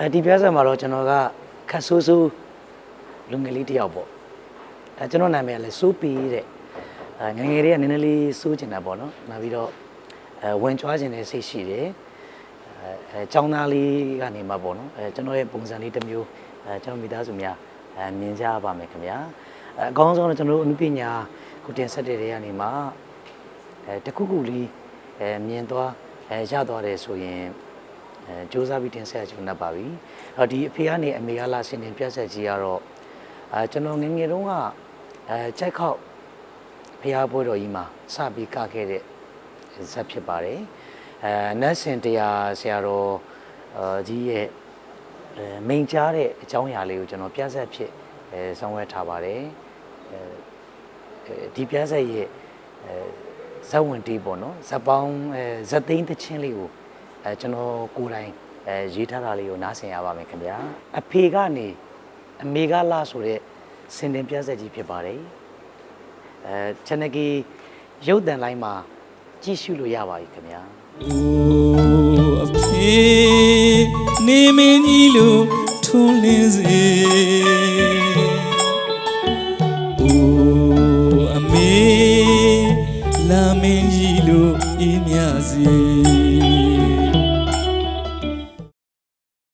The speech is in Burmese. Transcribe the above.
အဲဒီပြဿနာမှာတော့ကျွန်တော်ကခတ်ဆိုးဆိုးလူငယ်လေးတစ်ယောက်ပေါ့အဲကျွန်တော်နာမည်ကလည်းစိုးပီတဲ့အဲငယ်ငယ်လေးကနည်းနည်းလေးစိုးကျင်တာပေါ့နော်နောက်ပြီးတော့အဲဝင်ချွားခြင်းတဲ့စိတ်ရှိတယ်အဲအဲចောင်းသားလေးကနေမှပေါ့နော်အဲကျွန်တော်ရဲ့ပုံစံလေးတစ်မျိုးအဲကျွန်တော်မိသားစုများအဲမြင်ကြပါမယ်ခင်ဗျာအဲအကောင်းဆုံးတော့ကျွန်တော်တို့အနုပညာကိုတင်ဆက်တဲ့တွေကနေမှအဲတစ်ခုခုလေးအဲမြင်သွားအဲရသွားတယ်ဆိုရင်အဲ စူးစမ်းပြီးတင်ဆက်ချင်တတ်ပါပြီ။အော်ဒီအဖေကနေအမေကလာဆင်တင်ပြဆက်ကြီးကတော့အဲကျွန်တော်ငယ်ငယ်တုန်းကအဲကြိုက်ခောက်ဖျားပွဲတော်ကြီးမှာစပြီးကခဲ့တဲ့ဇက်ဖြစ်ပါတယ်။အဲနတ်စင်တရားဆရာတော်အာကြီးရဲ့အဲမိန်ကြားတဲ့အကြောင်းအရာလေးကိုကျွန်တော်ပြဆက်ဖြစ်အဲဆောင်ရွက်ထားပါတယ်။အဲအဲဒီပြဆက်ရဲ့အဲဇက်ဝင်တီးပေါ့နော်ဇက်ပေါင်းအဲဇက်သိန်းတစ်ချင်းလေးကို အဲကျွန်တော်ကိုယ်တိုင်အဲရေးထားတာလေးကိုနားဆင်ရပါမယ်ခင်ဗျာအဖေကနေအမေကလာဆိုတဲ့စင်တင်ပြဆက်ကြီးဖြစ်ပါတယ်အဲ channel ကြီးရုပ်တံလိုင်းမှာကြည့်ရှုလို့ရပါပြီခင်ဗျာအိုးအဖေနေမင်းကြီးလိုထွန်းလင်းစေအိုးအမေလာမင်းကြီးလိုအေးမြစေ